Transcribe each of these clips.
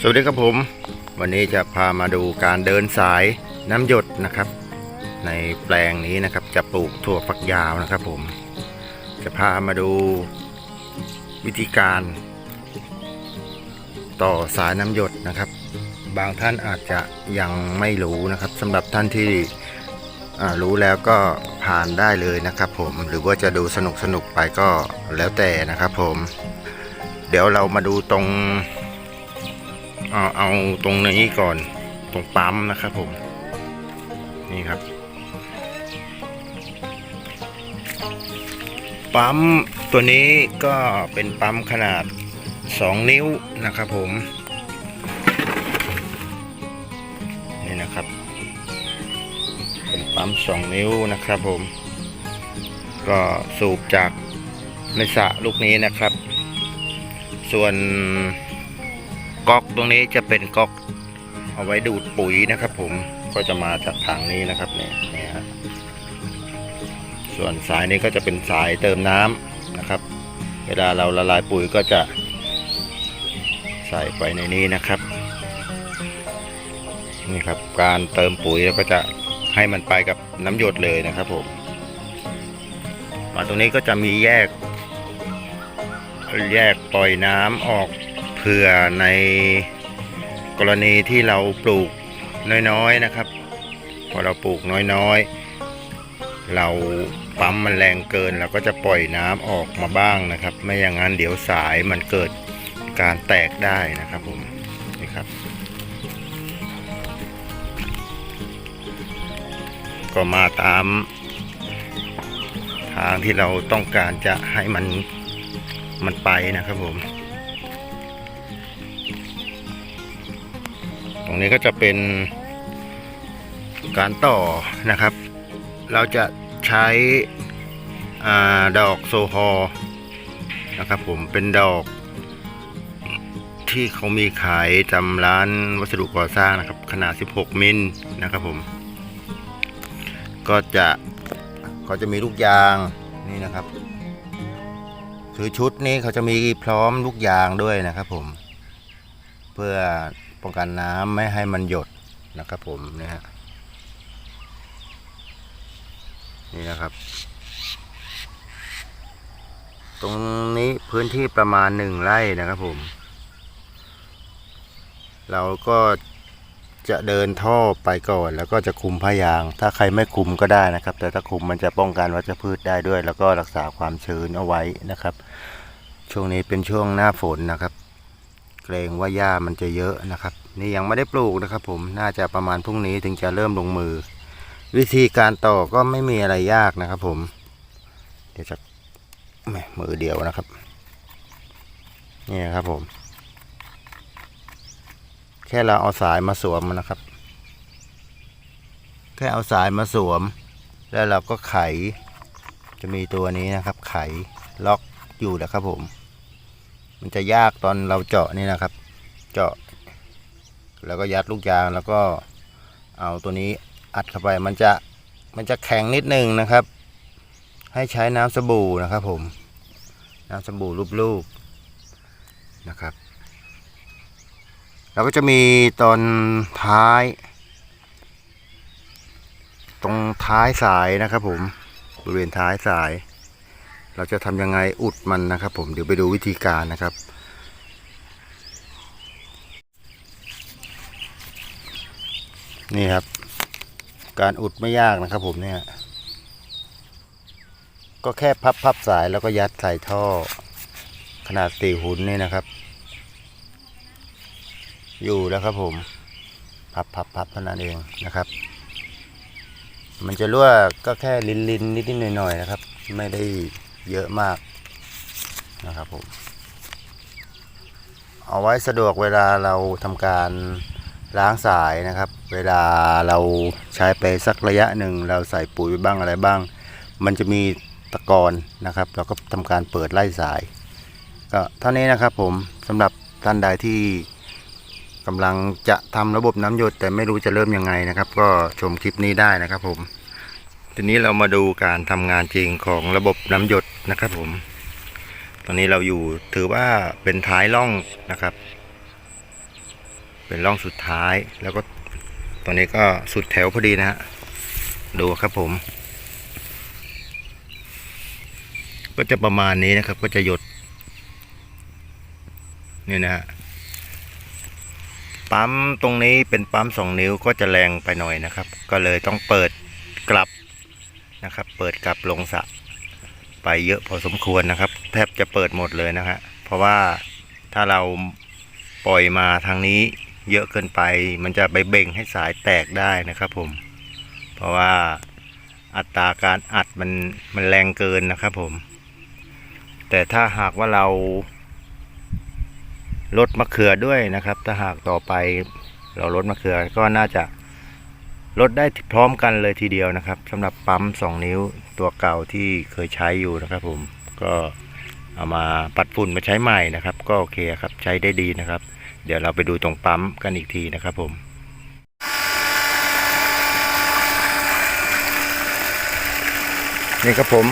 สวัสดีครับผม วันนี้จะพามาดูการเดินสายน้ำหยดนะครับ ในแปลงนี้นะครับ จะปลูกถั่วฝักยาวนะครับผม จะพามาดูวิธีการ ต่อสายน้ำหยดนะครับ บางท่านอาจจะยังไม่รู้นะครับสำหรับท่านที่รู้แล้วก็ผ่านได้เลยนะครับผมหรือว่าจะดูสนุกสนุกไปก็แล้วแต่นะครับผม เดี๋ยวเรามาดูตรงเอาเอาตรงนี้ก่อน ตรงปั๊มนะครับผม นี่ครับ ปั๊มตัวนี้ก็เป็นปั๊มขนาด 2 นิ้วนะครับผม นี่นะครับ เป็นปั๊ม 2 นิ้วนะครับผม ก็สูบจากในสระลูกนี้นะครับ ส่วนก๊อกตรงนี้จะเป็นก๊อกเอาไว้ดูดปุ๋ยนะครับผมก็จะมาจากทางนี้นะครับเนี่ยนี่ฮะส่วนสายนี้ก็จะเป็นสายเติมน้ำนะครับ เวลาเราละลายปุ๋ยก็จะใส่ไปในนี้นะครับนี่ครับการเติมปุ๋ยแล้วก็จะให้มันไปกับน้ำหยดเลยนะครับผมมาตรงนี้ก็จะมีแยก แยกปล่อยน้ำออกเผื่อในกรณีที่เราปลูกน้อยๆนะครับ พอเราปลูกน้อยๆ เราปั๊มมันแรงเกินเราก็จะปล่อยน้ำออกมาบ้างนะครับ ไม่อย่างนั้นเดี๋ยวสายมันเกิดการแตกได้นะครับผมนี่ครับ ก็มาตามทางที่เราต้องการจะให้มัน มันไปนะครับผม ตรงนี้ก็จะเป็นการต่อนะครับ เราจะใช้อดอกโซฮอนะครับผมเป็นดอก ที่เขามีขายจำร้านวัสดุก่อสร้างนะครับ ขนาด 16 มิลนะครับผม ก็จะก็จะมีลูกยางนี่นะครับ คือชุดนี้เขาจะมีพร้อมลูกยางด้วยนะครับผม เพื่อป้องกันน้ำไม่ให้มันหยดนะครับผมนะฮะนี่นะครับ ตรงนี้พื้นที่ประมาณหนึ่งไร่นะครับผม เราก็ จะเดินท่อไปก่อน แล้วก็จะคุมผ้ายาง ถ้าใครไม่คุมก็ได้นะครับ แต่ถ้าคุมมันจะป้องกันวัชพืชได้ด้วย แล้วก็รักษาความชื้นเอาไว้นะครับ ช่วงนี้เป็นช่วงหน้าฝนนะครับ เกรงว่าหญ้ามันจะเยอะนะครับ นี่ยังไม่ได้ปลูกนะครับ ผมน่าจะประมาณพรุ่งนี้ถึงจะเริ่มลงมือ วิธีการต่อก็ไม่มีอะไรยากนะครับ ผม เดี๋ยวจะมือเดียวนะครับ นี่ครับผม ค่เราเอาสายมาสวมนนะครับ แค่เอาสายมาสวม แล้วเราก็ไข จะมีตัวนี้นะครับ ไขล็อกอยู่นะครับผม มันจะยากตอนเราเจาะนี่นะครับ เจาะ แล้วก็ยัดลูกยางแล้วก็เอาตัวนี้อัดเข้าไปมันจะมันจะแข็งนิดนึงนะครับ ให้ใช้น้ำสบู่นะครับผม น้ำสบู่รูปๆนะครับ แล้วก็จะมีตอนท้าย ตรงท้ายสายนะครับผมบริเวณท้ายสาย เราจะทำยังไงอุดมันนะครับผมเดี๋ยวไปดูวิธีการนะครับนี่ครับ การอุดไม่ยากนะครับผมเนี่ย ก็แค่พับพับสายแล้วก็ยัดใส่ท่อ ขนาดสี่หุ่นนี่นะครับ อยู่แล้วครับผมพับพับพับเท่านั้นเองนะครับ มันจะรั่วก็แค่ลินลินนิดนิดหน่อยหน่อยๆนะครับ ไม่ได้เยอะมากนะครับผม เอาไว้สะดวกเวลาเราทำการล้างสายนะครับ เวลาเราใช้ไปสักระยะหนึ่งเราใส่ปุ๋ยไปบ้างอะไรบ้าง มันจะมีตะกอนนะครับ เราก็ทำการเปิดไล่สาย ก็เท่านี้นะครับผมสำหรับท่านใดที่ กำลังจะทำระบบน้ำหยดแต่ไม่รู้จะเริ่มยังไงนะครับ ก็ชมคลิปนี้ได้นะครับผม ทีนี้เรามาดูการทำงานจริงของระบบน้ำหยดนะครับผม ตอนนี้เราอยู่ถือว่าเป็นท้ายร่องนะครับ เป็นร่องสุดท้ายแล้วก็ตอนนี้ก็สุดแถวพอดีนะฮะดูครับผม ก็จะประมาณนี้นะครับ ก็จะหยดนี่นะฮะ ปั๊มตรงนี้เป็นปั๊มสองนิ้วก็จะแรงไปหน่อยนะครับ ก็เลยต้องเปิดกลับนะครับ เปิดกลับลงสะไปเยอะพอสมควรนะครับ แทบจะเปิดหมดเลยนะฮะเพราะว่าถ้าเราปล่อยมาทางนี้เยอะเกินไป มันจะไปเบ่งให้สายแตกได้นะครับผม เพราะว่าอัตราการอัดมันมันแรงเกินนะครับผม แต่ถ้าหากว่าเรา ลดมะเขือด้วยนะครับ ถ้าหากต่อไปเราลดมะเขือก็น่าจะลดได้พร้อมกันเลยทีเดียวนะครับสำหรับปั๊ม 2 นิ้วตัวเก่าที่เคยใช้อยู่นะครับผมก็เอามาปัดฝุ่นมาใช้ใหม่นะครับ ก็โอเคครับใช้ได้ดีนะครับ เดี๋ยวเราไปดูตรงปั๊มกันอีกทีนะครับผมนี่ครับผม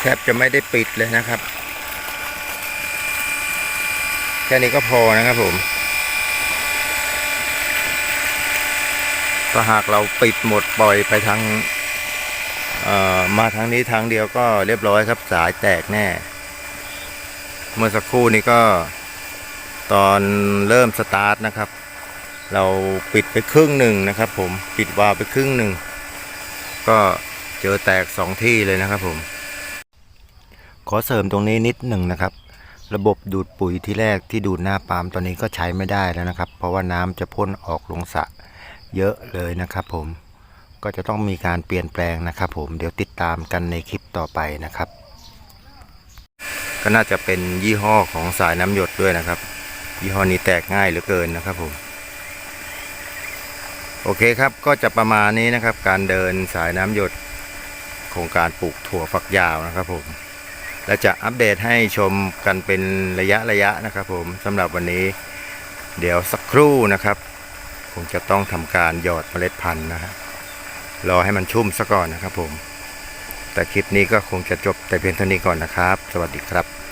แทบจะไม่ได้ปิดเลยนะครับ ค่นี้ก็พอนะครับผมถ้าหากเราปิดหมดปล่อยไปทางมาทางนี้ทางเดียวก็เรียบร้อยครับสายแตกแน่ เมื่อสักครู่นี้ก็ตอนเริ่มสตาร์ทนะครับ เราปิดไปครึ่งหนึ่งนะครับ ผมปิดวาล์วไปครึ่งหนึ่งก็เจอแตกสองที่เลยนะครับผม ขอเสริมตรงนี้นิดหนึ่งนะครับ ระบบดูดปุ๋ยที่แรกที่ดูดหน้าปาล์มตอนนี้ก็ใช้ไม่ได้แล้วนะครับ เพราะว่าน้ำจะพ่นออกลงสระเยอะเลยนะครับผมก็จะต้องมีการเปลี่ยนแปลงนะครับ ผมเดี๋ยวติดตามกันในคลิปต่อไปนะครับ ก็น่าจะเป็นยี่ห้อของสายน้ำหยดด้วยนะครับ ยี่ห้อนี้แตกง่ายเหลือเกินนะครับผมโอเคครับก็จะประมาณนี้นะครับ การเดินสายน้ำหยดโครงการปลูกถั่วฝักยาวนะครับผม และจะอัปเดตให้ชมกันเป็นระยะระยะนะครับผมสำหรับวันนี้ เดี๋ยวสักครู่นะครับคงจะต้องทำการหยอดเมล็ดพันธุ์นะฮะรอให้มันชุ่มซะก่อนนะครับผม แต่คลิปนี้ก็คงจะจบแต่เพียงเท่านี้ก่อนนะครับ สวัสดีครับ